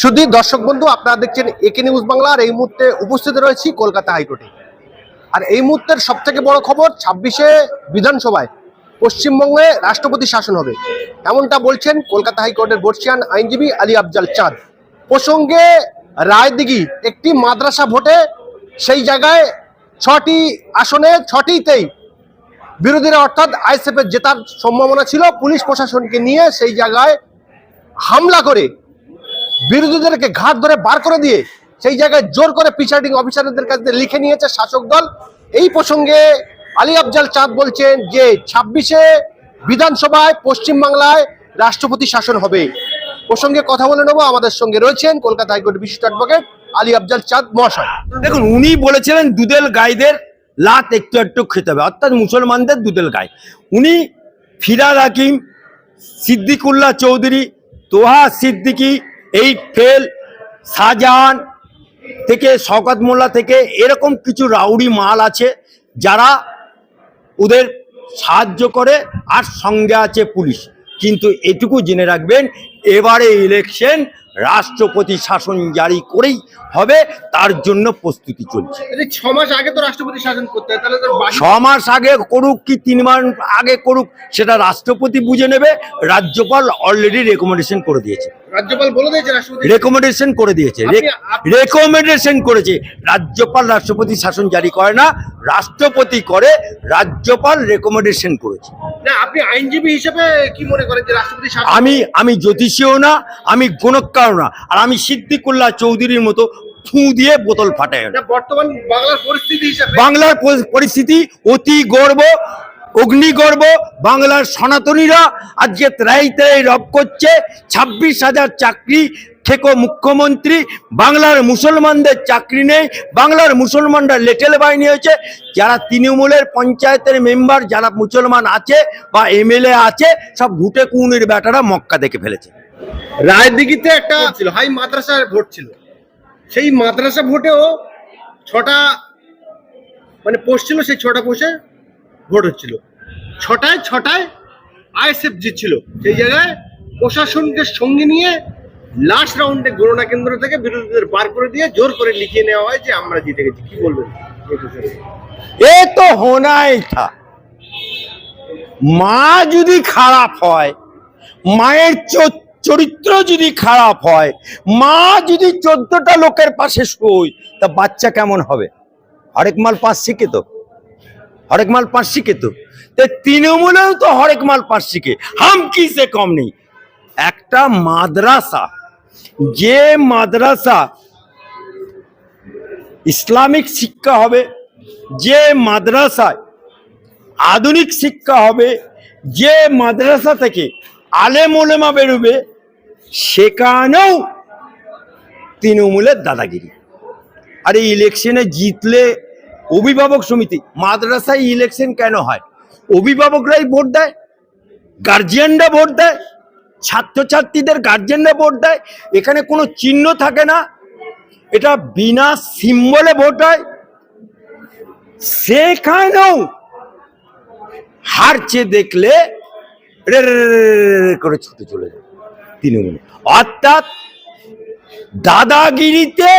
শুধু দর্শক বন্ধু, আপনারা দেখছেন একে নিউজ বাংলা, আর এই মুহূর্তে উপস্থিত রয়েছি কলকাতা হাইকোর্টে। আর এই মুহূর্তের সব থেকে বড় খবর, ছাব্বিশে বিধানসভায় পশ্চিমবঙ্গে রাষ্ট্রপতি শাসন হবে। এমনটা বলছেন কলকাতা হাইকোর্টের বর্ষিয়ান আইনজীবী আলী আফজাল চাঁদ। প্রসঙ্গে রায়দিঘি, একটি মাদ্রাসা ভোটে সেই জায়গায় ছটি আসনে, ছটিতেই বিরোধীরা অর্থাৎ আইএসএফের জেতার সম্ভাবনা ছিল। পুলিশ প্রশাসনকে নিয়ে সেই জায়গায় হামলা করে বিরোধীদেরকে ঘাট ধরে বার করে দিয়ে সেই জায়গায় জোর করে প্রিসাইডিং অফিসারদের কাছে লিখে নিয়েছে শাসক দল। এই প্রসঙ্গে আলী আফজাল চাঁদ বলছেন যে ছাব্বিশে বিধানসভায় পশ্চিমবাংলায় রাষ্ট্রপতি শাসন হবে। প্রসঙ্গে কথা বলে নেব। আমাদের সঙ্গে রয়েছেন কলকাতা হাইকোর্টের বিশিষ্ট অ্যাডভোকেট আলী আফজাল চাঁদ মহাশয়। দেখুন, উনি বলেছিলেন দুধেল গাইদের লাত একটু একটু খেতে হবে। অর্থাৎ মুসলমানদের দুধেল গাই। উনি ফিরাদ হাকিম, সিদ্দিকুল্লাহ চৌধুরী, তোহা সিদ্দিকি এই ফেল শাহজাহান থেকে, শওকত মোল্লা থেকে এরকম কিছু রাউডি মাল আছে যারা ওদের সাহায্য করে আর সঙ্গে আছে পুলিশ। কিন্তু এটুকু জেনে রাখবেন, এবারে ইলেকশন রাষ্ট্রপতি শাসন জারি করেই হবে তার জন্য প্রস্তুতি চলছে। ছ মাস আগে তো রাষ্ট্রপতি শাসন করতে ছ মাস আগে করুক কি তিন মাস আগে করুক সেটা রাষ্ট্রপতি বুঝে নেবে রাজ্যপাল অলরেডি রেকমেন্ডেশন করে দিয়েছে। রাজ্যপাল বলে দিয়েছে রেকমেন্ডেশন করে দিয়েছে। রেকমেন্ডেশন করেছে। রাজ্যপাল রাষ্ট্রপতি শাসন জারি করে না রাষ্ট্রপতি করে রাজ্যপাল রেকমেন্ডেশন করেছে। না আপনি আইনজীবী হিসেবে কি মনে করেন যে রাষ্ট্রপতি আমি আমি জ্যোতিষীও না আমি গণকারও না। আর আমি সিদ্দিকুল্লাহ চৌধুরীর মতো ফু দিয়ে বোতল ফাটাই না। না বর্তমান বাংলার পরিস্থিতি হিসেবে বাংলার পরিস্থিতি অতি গর্ব অগ্নিগর্ব বাংলার সনাতনীরা আজকে ত্রাই ত্রাই রব করছে ছাব্বিশ হাজার চাকরি থেকে মুখ্যমন্ত্রী বাংলার মুসলমানদের চাকরি নেই বাংলার মুসলমানরা লেটেল বাহিনী হয়েছে। যারা তৃণমূলের পঞ্চায়েতের মেম্বার যারা মুসলমান আছে বা এমএলএ আছে সব ঘুটে কুনের বেটারা মক্কা দেখে ফেলেছে। রায়দিঘিতে একটা ছিল হাই মাদ্রাসার ভোট ছিল। সেই মাদ্রাসা ভোটেও ছটা মানে পোস্ট ছিল সেই ছটা পোস্টে ভোট হচ্ছিল। ছটায় ছটায় আইএসএফ জিতছিল। সেই জায়গায় প্রশাসনকে সঙ্গে নিয়ে লাস্ট রাউন্ডে গণনা কেন্দ্র থেকে বিরোধীদের বার করে দিয়ে জোর করে লিখিয়ে নেওয়া হয় যে আমরা জিতে গেছি। কি বলবেন? এ তো হোনাই থা। মা যদি খারাপ হয়, মায়ের চরিত্র যদি খারাপ হয়, মা যদি চোদ্দটা লোকের পাশে শোয় তা বাচ্চা কেমন হবে? হরেক মাল পাঁচ শিখে তো। হরেক মাল পাঁচ শিখে তা তৃণমূলেও তো হরেক মাল পাঁচ শিখে হাম কি সে কম নেই। একটা মাদ্রাসা যে মাদ্রাসা ইসলামিক শিক্ষা হবে, যে মাদ্রাসায় আধুনিক শিক্ষা হবে, যে মাদ্রাসা থেকে আলেম ওলেমা বেরোবে, সেখানেও তৃণমূলের দাদাগিরি। আর এই ইলেকশনে জিতলে অভিভাবক সমিতি, মাদ্রাসায় ইলেকশন কেন হয়? অভিভাবকরাই ভোট দেয়, গার্জিয়ানরা ভোট দেয় ছাত্রছাত্রীদের গার্জেনরা ভোট দেয়, এখানে কোনো চিহ্ন থাকে না। এটা বিনা সিম্বলে ভোট হয়। সেখানেও হারছে দেখলে রে করে ছুটে চলে যায় তৃণমূল। অর্থাৎ দাদাগিরিতে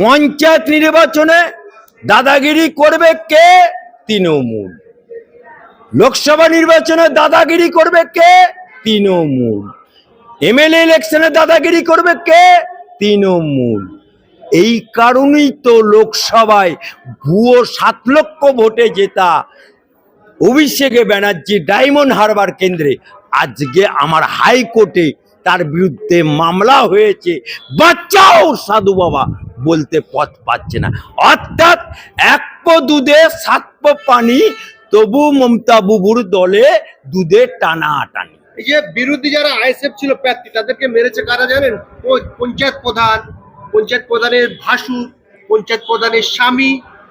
পঞ্চায়েত নির্বাচনে দাদাগিরি করবে কে? তৃণমূল। লোকসভা নির্বাচনে দাদাগিরি করবে কে? তৃণমূল। এমএলএ ইলেকশনে দাদাগিরি করবে কে? তৃণমূল। এই কারণেই তো লোকসভায় ভুয়ো সাত লক্ষ ভোটে জেতা অভিষেকে ব্যানার্জি ডায়মন্ড হারবার কেন্দ্রে। আজকে আমার হাইকোর্টে তার বিরুদ্ধে মামলা হয়েছে। বাচ্চাও সাধু বাবা বলতে পথ পাচ্ছে না। অর্থাৎ এক দুধে, সাত পানি তবু মমতা বুবুর দলে দুধে টানা টানি। এই যে বিরোধী যারা আইএসএফ ছিল প্রার্থী তাদেরকে মেরেছে কারা জানেন? ওই পঞ্চায়েত প্রধান পঞ্চায়েত প্রধানের ভাসু পঞ্চায়েত প্রধানের স্বামী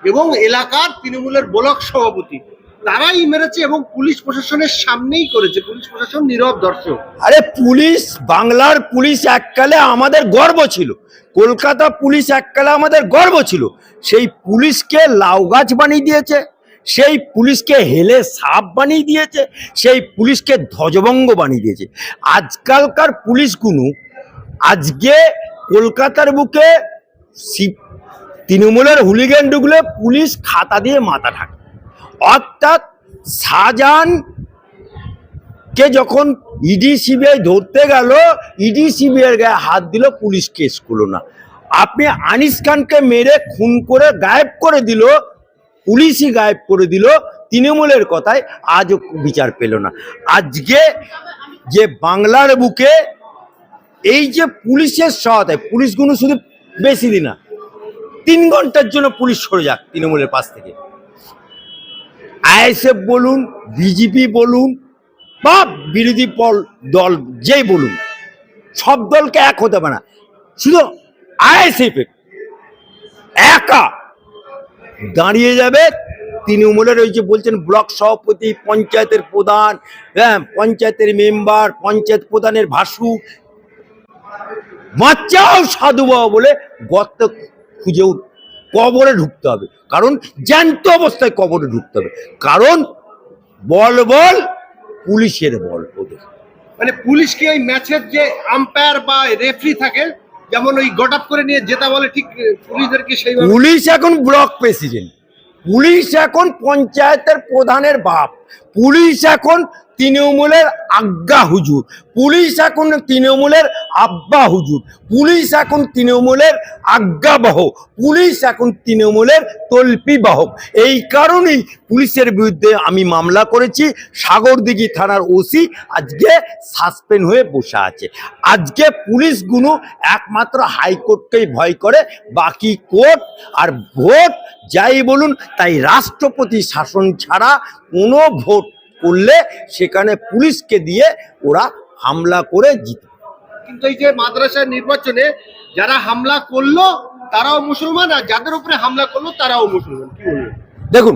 এবং এলাকার তৃণমূলের ব্লক সভাপতি। তারাই মেরেছে এবং পুলিশ প্রশাসনের সামনেই করেছে। পুলিশ প্রশাসন নীরব দর্শক। আরে পুলিশ বাংলার পুলিশ এককালে আমাদের গর্ব ছিল। কলকাতা পুলিশ এককালে আমাদের গর্ব ছিল। সেই পুলিশকে লাউ গাছ বানিয়ে দিয়েছে। সেই পুলিশকে হেলে সাপ বানিয়ে দিয়েছে, সেই পুলিশকে ধ্বজভঙ্গ বানিয়ে দিয়েছে। আজকালকার পুলিশগুলো আজকে কলকাতার বুকে তৃণমূলের হুলিগান ঢুকলে পুলিশ খাতা দিয়ে মাথা ঢাকে অর্থাৎ শাহজাহান কে যখন ইডি, সিবিআই ধরতে গেল, ইডি, সিবিআই গায়ে হাত দিল, পুলিশ কেস করল না। আপনি আনিস খানকে মেরে, খুন করে, গায়েব করে দিল পুলিশই গায়েব করে দিল, তৃণমূলের কথায় আজও বিচার পেল না। আজকে যে বাংলার বুকে এই যে পুলিশের সহায়তায়, পুলিশগুলো শুধু বেশি দিন না, তিন ঘণ্টার জন্য পুলিশ সরে যাক তৃণমূলের পাশ থেকে। আইএসএফ বলুন, বিজেপি বলুন, বা বিরোধী পল দল যেই বলুন, সব দলকে এক হতে পারে না। শুধু আইএসএফ একা দাঁড়িয়ে যাবে। তৃণমূলের ওই যে বলছেন ব্লক সভাপতি, পঞ্চায়েতের প্রধান হ্যাঁ পঞ্চায়েতের মেম্বার, পঞ্চায়েত প্রধানের ভাসু। বাচ্চাও সাধু বাবা বলে গর্ত খুঁজেও কবরে ঢুকতে হবে। কারণ জ্যান্ত অবস্থায় কবরে ঢুকতে হবে। কারণ বল বল, পুলিশের বল ওদের। মানে পুলিশকে ওই ম্যাচের যে আম্পায়ার বা রেফারি থাকে যেমন ওই গট করে নিয়ে যেটা বলে ঠিক পুলিশদেরকে সেই পুলিশ এখন ব্লক প্রেসিডেন্ট। পুলিশ এখন পঞ্চায়েতের প্রধানের বাপ। পুলিশ এখন তৃণমূলের আজ্ঞা হুজুর। পুলিশ এখন তৃণমূলের আব্বা হুজুর। পুলিশ এখন তৃণমূলের আজ্ঞাবহ। পুলিশ এখন তৃণমূলের তল্পি বাহক এই কারণেই পুলিশের বিরুদ্ধে আমি মামলা করেছি। সাগরদিঘি থানার ওসি আজকে সাসপেন্ড হয়ে বসে আছে। আজকে পুলিশগুলো একমাত্র হাইকোর্টকেই ভয় করে। বাকি কোর্ট আর ভোট, যাই বলুন, তাই রাষ্ট্রপতি শাসন ছাড়া কোনো ভোট করলে সেখানে পুলিশকে দিয়ে ওরা হামলা করে জিতে কিন্তু এই যে মাদ্রাসার নির্বাচনে যারা হামলা করল তারাও মুসলমান আর যাদের উপরে হামলা করল তারাও মুসলমান। কি দেখুন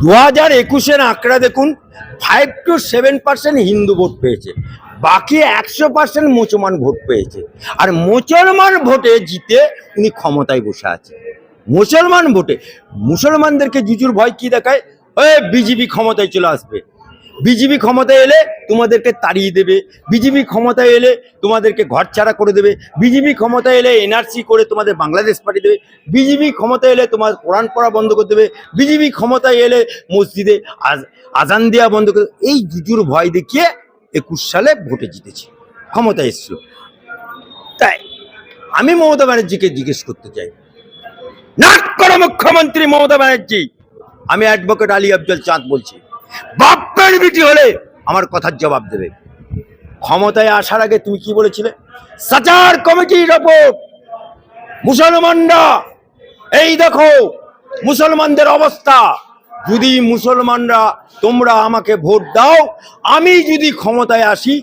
দু হাজার একুশের আঁকড়া দেখুন five two seven percent Hindu vote পেয়েছে বাকি একশো পার্সেন্ট মুসলমান ভোট পেয়েছে আর মুসলমান ভোটে জিতে উনি ক্ষমতায় বসে আছে। মুসলমান ভোটে মুসলমানদেরকে জুজুর ভয় কি দেখায়? ওই বিজেপি ক্ষমতায় চলে আসবে। বিজেপি ক্ষমতায় এলে তোমাদেরকে তাড়িয়ে দেবে। বিজেপি ক্ষমতায় এলে তোমাদেরকে ঘরছাড়া করে দেবে। বিজেপি ক্ষমতায় এলে এনআরসি করে তোমাদের বাংলাদেশ পাঠিয়ে দেবে। বিজেপি ক্ষমতায় এলে তোমার কোরআন পড়া বন্ধ করে দেবে। বিজেপি ক্ষমতায় এলে মসজিদে আজ, আজান দেওয়া বন্ধ করে। এই জুজুর ভয় দেখিয়ে একুশ সালে ভোটে জিতেছে। ক্ষমতায় এসেছিল। তাই আমি মমতা ব্যানার্জিকে জিজ্ঞেস করতে চাই। নাক করো মুখ্যমন্ত্রী মমতা ব্যানার্জি আমি অ্যাডভোকেট আলী আফজল চাঁদ বলছি। বাপ্পের বিটি হলে আমার কথার জবাব দেবে। ক্ষমতায় আসার আগে তুমি কি বলেছিলে? সাচার কমিটির রিপোর্ট মুসলমানরা এই দেখো, মুসলমানদের অবস্থা। যদি মুসলমানরা তোমরা আমাকে ভোট দাও, আমি যদি ক্ষমতায় আসি,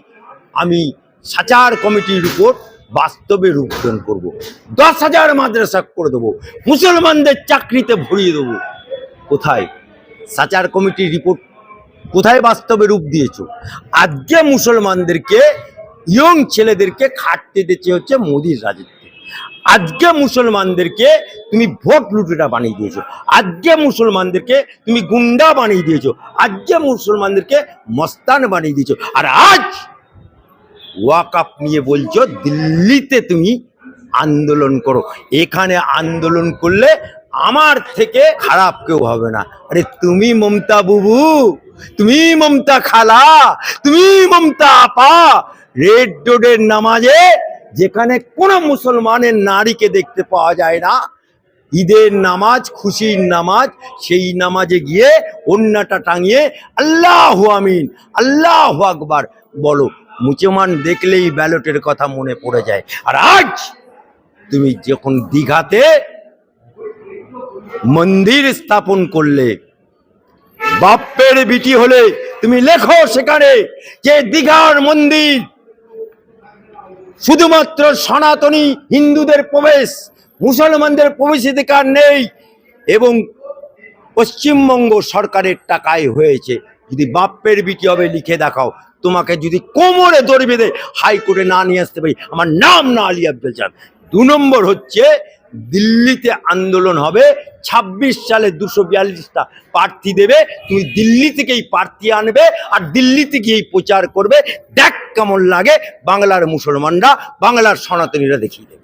আমি সাচার কমিটির রিপোর্ট বাস্তবে রূপদান করব। দশ হাজার মাদ্রাসা করে দেবো। মুসলমানদের চাকরিতে ভরিয়ে দেবো। কোথায়? সাচার কমিটির রিপোর্ট কোথায় বাস্তবে রূপ দিয়েছ? আজকে মুসলমানদেরকে, ইয়ং ছেলেদেরকে খাটতে দিচ্ছে হচ্ছে মোদির রাজত্বে আজকে মুসলমানদেরকে তুমি ভোট লুটেরা বানিয়ে দিয়েছ। আজকে মুসলমানদেরকে তুমি গুন্ডা বানিয়ে দিয়েছ। আজকে মুসলমানদেরকে মস্তান বানিয়ে দিয়েছ। আর আজ ওয়াকাপ নিয়ে বলছো, দিল্লিতে তুমি আন্দোলন করো। এখানে আন্দোলন করলে আমার থেকে খারাপ কেউ হবে না। আরে তুমি মমতা বুবু, তুমি মমতা খালা, তুমি মমতা আপা। রেড রোডের নামাজে যেখানে কোনো মুসলমানের নারীকে দেখতে পাওয়া যায় না, ঈদের নামাজ, খুশির নামাজ, সেই নামাজে গিয়ে অন্যটা টাঙিয়ে আল্লাহ আমিন, আল্লাহ আকবার বলো। মুসলমান দেখলেই ব্যালটের কথা মনে পড়ে যায়। আর আজ তুমি যখন দীঘাতে মন্দির স্থাপন করলে। বাপ্পের বিটি হলে, তুমি লেখো সেখানে যে দীঘার মন্দির। শুধুমাত্র সনাতনী হিন্দুদের প্রবেশ, মুসলমানদের প্রবেশাধিকার নেই, এবং পশ্চিমবঙ্গ সরকারের টাকায় হয়েছে। যদি বাপ্পের বিটি হবে, লিখে দেখাও। তোমাকে যদি কোমরে দড়ি বেঁধে হাইকোর্টে না নিয়ে আসতে পারি, আমার নাম না আলী আব্দুল চাঁদ দু নম্বর হচ্ছে দিল্লিতে আন্দোলন হবে। ছাব্বিশ সালে দুশো বিয়াল্লিশটা প্রার্থী দেবে। তুমি দিল্লি থেকেই প্রার্থী আনবে আর দিল্লি থেকেই প্রচার করবে। দেখ কেমন লাগে বাংলার মুসলমানরা, বাংলার সনাতনীরা দেখিয়ে দেবে।